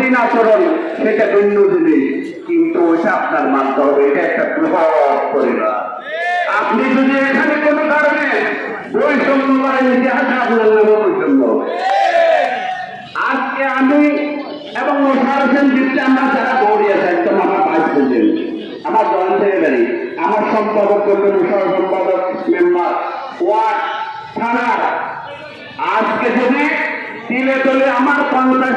অধীন আচরণ, সেটা ভিন্ন জিনিস, কিন্তু ওইটা আপনার মানতে হবে, এটা একটা বৃহৎ পরিবার। আপনি যদি এখানে কোনো কারণে বৈষম্য করেন, ইতিহাসে আপনার নামে বৈষম্য। আজকে আমি এবং মোশার হোসেন দীপ্তি আমরা যারা দৌড়ি আছে একদম আমার ভাইস প্রেসিডেন্ট আমার জয়েন্ট সেক্রেটারি আমার সম্পাদক করবেন সহ সম্পাদক মেম্বার ওয়ার্ড থানার। আজকে যদি তিলে তোলে আমার পঞ্চাশ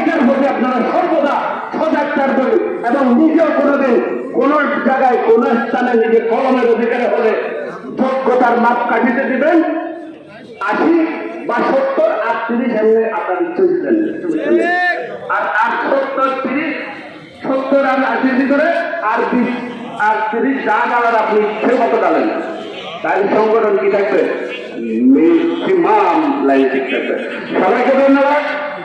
এইটার প্রতি আপনারা সর্বদা সজাগ থাকবেন এবং নিজেও কোনোদিন কোন জায়গায়, কোন স্থানে নিজে কলমের অধিকারে হলে যোগ্যতার মাপ কাটিতে দিবেন। আশি বা সত্তর, আর তিরিশ এমনি আপনার ইচ্ছে দিতেন আর আর সত্তর, তিরিশ, সত্তর আর আশি করে আর বিশ, আর তিরিশ যা ডালার আপনি ইচ্ছে মতো ডালেন তাই সংগঠন কি থাকবে। সবাইকে ধন্যবাদ।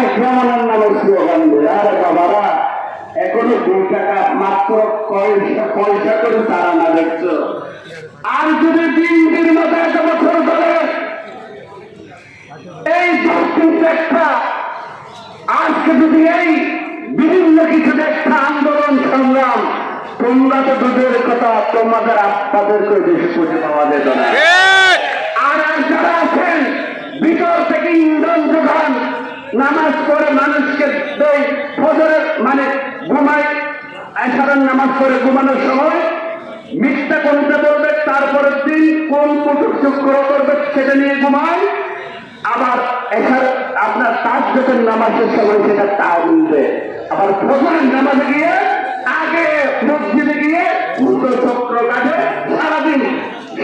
নায়ক তারেক নামে স্লোগান দেয় আরে বাবারা, এখনও দুই টাকা মাত্র পয়সা পয়সা করে তারা না দেখছ? আর যদি তিন দিন মতো এত বছর ধরে এই দক্ষিণ একটা, আজকে যদি এই বিভিন্ন কিছু একটা আন্দোলন সংগ্রাম, তোমরা তো দুধের কথা, তোমাদের আপনাদেরকে বেশি খুঁজে পাওয়া যেত না আর যারা আছেন ভিতর থেকে ইন্ধন যোগান নামাজ পড়ে মানুষকে দেয় ফজরের মানে ঘুমায় এসারের নামাজ পড়ে ঘুমানোর সময় মিথ্যা কোনটা বলবে, তারপরের দিন কোন কুটুক শুক্র করবে সেটা নিয়ে ঘুমায়। আবার এসার আপনার তার যখন নামাজের সময় সেটা তা মিলবে। আবার ফজরের নামাজে গিয়ে আগে মসজিদে গিয়ে উল্টো চক্র কাটে সারাদিন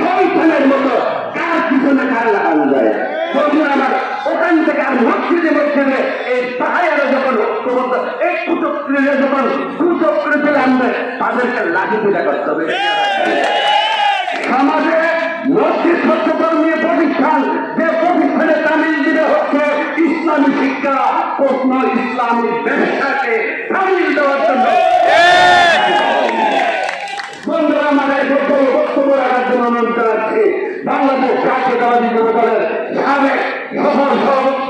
শৈতানের মতো কার পিছনে কার লাগানো যায় তখন আমার ওখান থেকে আর মসজিদে মসজিদে এই পাহাড়ে যখন ঐক্যবদ্ধ এই কুচক্রিয়ে যখন কুচক্রে চলে আনবে তাদেরকে লাঠি পূজা করতে হবে। সমাজে মসজিদ নিয়ে প্রতিষ্ঠান, যে প্রতিষ্ঠানে তামিল দিবে হচ্ছে ইসলামী শিক্ষা, প্রশ্ন ইসলামী ব্যবসাকে বাংলাদেশ রাজ্য দলের সাবেক সফল সভাপতি